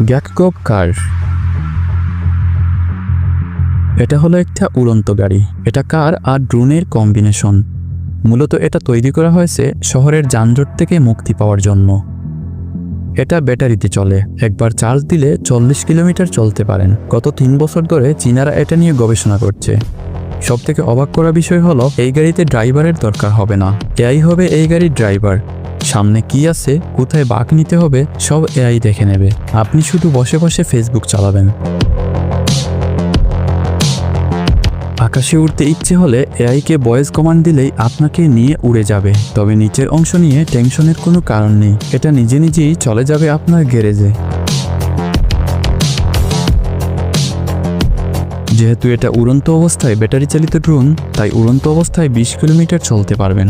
গ্যাককপ কার? এটা হলো একটা উড়ন্ত গাড়ি। এটা কার আর ড্রোনের কম্বিনেশন। মূলত এটা তৈরি করা হয়েছে শহরের যানজট থেকে মুক্তি পাওয়ার জন্য। এটা ব্যাটারিতে চলে। একবার চার্জ দিলে চল্লিশ কিলোমিটার চলতে পারেন। গত তিন বছর ধরে চীনারা এটা নিয়ে গবেষণা করছে। সব থেকে অবাক করা বিষয় হলো, এই গাড়িতে ড্রাইভারের দরকার হবে না। এআই হবে এই গাড়ির ড্রাইভার। সামনে কি আছে, কোথায় বাঘ নিতে হবে, সব এআই দেখে নেবে। আপনি শুধু বসে বসে ফেসবুক চালাবেন। আকাশে উঠতে ইচ্ছে হলে এআইকে ভয়েস কমান্ড দিলেই আপনাকে নিয়ে উড়ে যাবে। তবে নিচের অংশ নিয়ে টেনশনের কোনো কারণ নেই। এটা নিজে নিজেই চলে যাবে আপনার গ্যারেজে। যেহেতু এটা উড়ন্ত অবস্থায় ব্যাটারি চালিত ড্রোন, তাই উড়ন্ত অবস্থায় বিশ কিলোমিটার চলতে পারবেন।